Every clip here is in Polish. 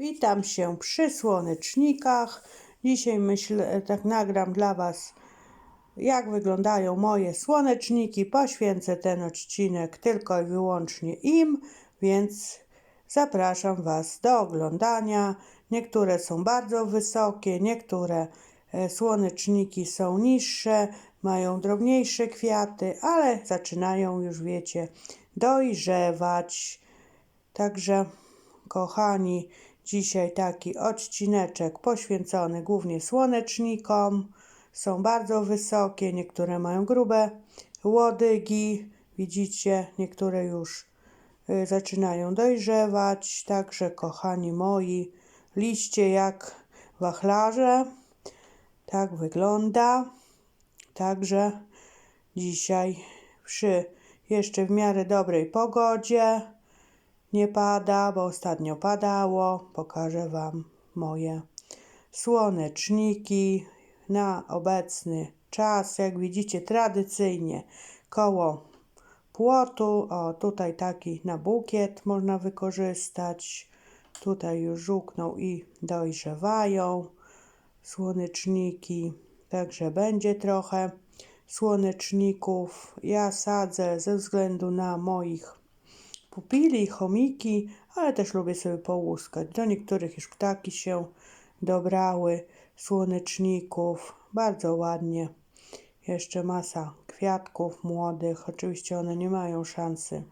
Witam się przy słonecznikach. Dzisiaj myślę, tak nagram dla Was, jak wyglądają moje słoneczniki. Poświęcę ten odcinek tylko i wyłącznie im, więc zapraszam Was do oglądania. Niektóre są bardzo wysokie, niektóre e, słoneczniki są niższe, mają drobniejsze kwiaty, ale zaczynają już, wiecie, dojrzewać. Także, kochani, dzisiaj taki odcineczek poświęcony głównie słonecznikom. Są bardzo wysokie, niektóre mają grube łodygi. Widzicie, niektóre już y, zaczynają dojrzewać. Także, kochani moi, liście jak wachlarze. Tak wygląda. Także dzisiaj przy jeszcze w miarę dobrej pogodzie nie pada, bo ostatnio padało. Pokażę Wam moje słoneczniki na obecny czas. Jak widzicie, tradycyjnie koło płotu. O, tutaj taki na bukiet można wykorzystać. Tutaj już żółkną i dojrzewają słoneczniki. Także będzie trochę słoneczników. Ja sadzę ze względu na moich pupili, chomiki, ale też lubię sobie połuskać. Do niektórych już ptaki się dobrały, słoneczników. Bardzo ładnie. Jeszcze masa kwiatków młodych. Oczywiście one nie mają szansy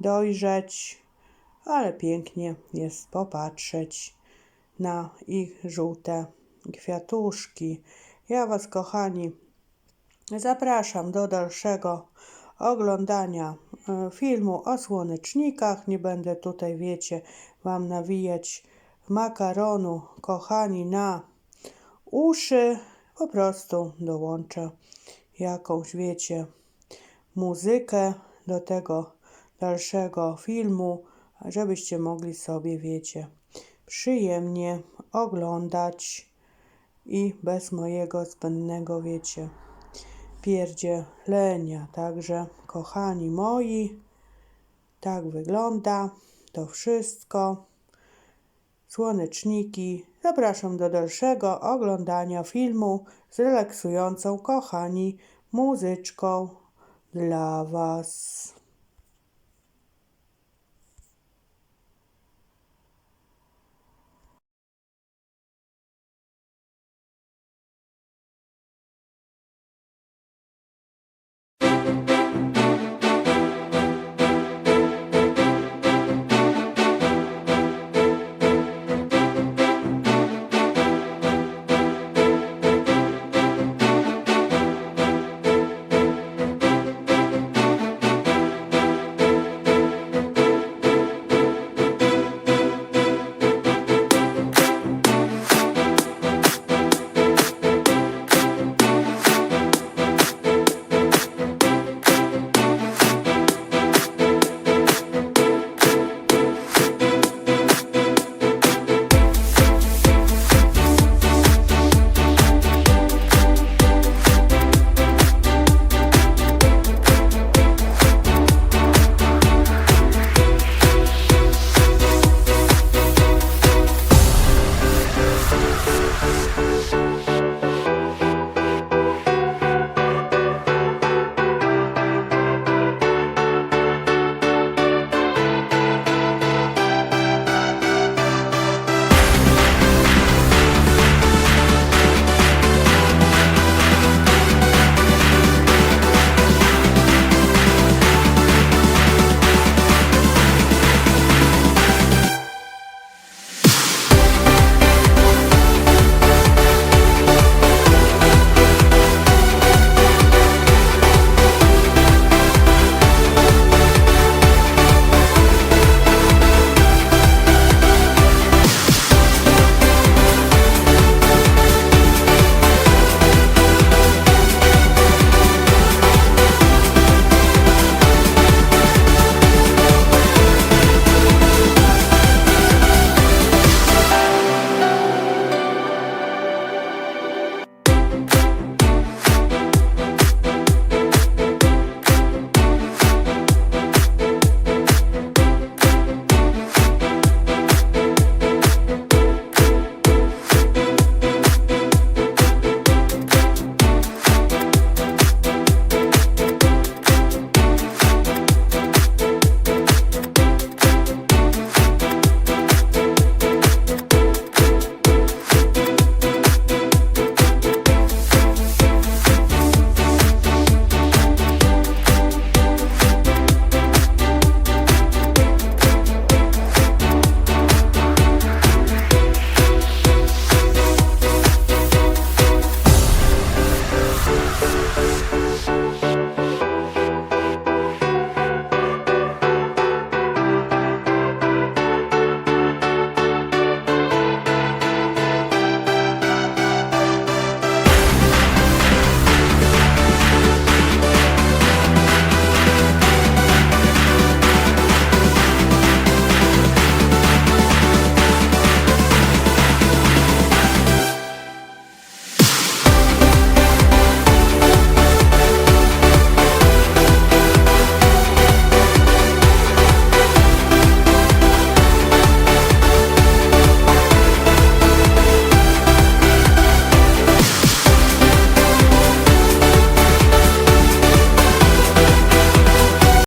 dojrzeć, ale pięknie jest popatrzeć na ich żółte kwiatuszki. Ja Was, kochani, zapraszam do dalszego oglądania e, filmu o słonecznikach. Nie będę tutaj, wiecie, Wam nawijać makaronu, kochani, na uszy. Po prostu dołączę jakąś, wiecie, muzykę do tego dalszego filmu, żebyście mogli sobie, wiecie, przyjemnie oglądać i bez mojego zbędnego, wiecie, pierdzielenia. Także, kochani moi, tak wygląda to wszystko. Słoneczniki. Zapraszam do dalszego oglądania filmu z relaksującą, kochani, muzyczką dla Was.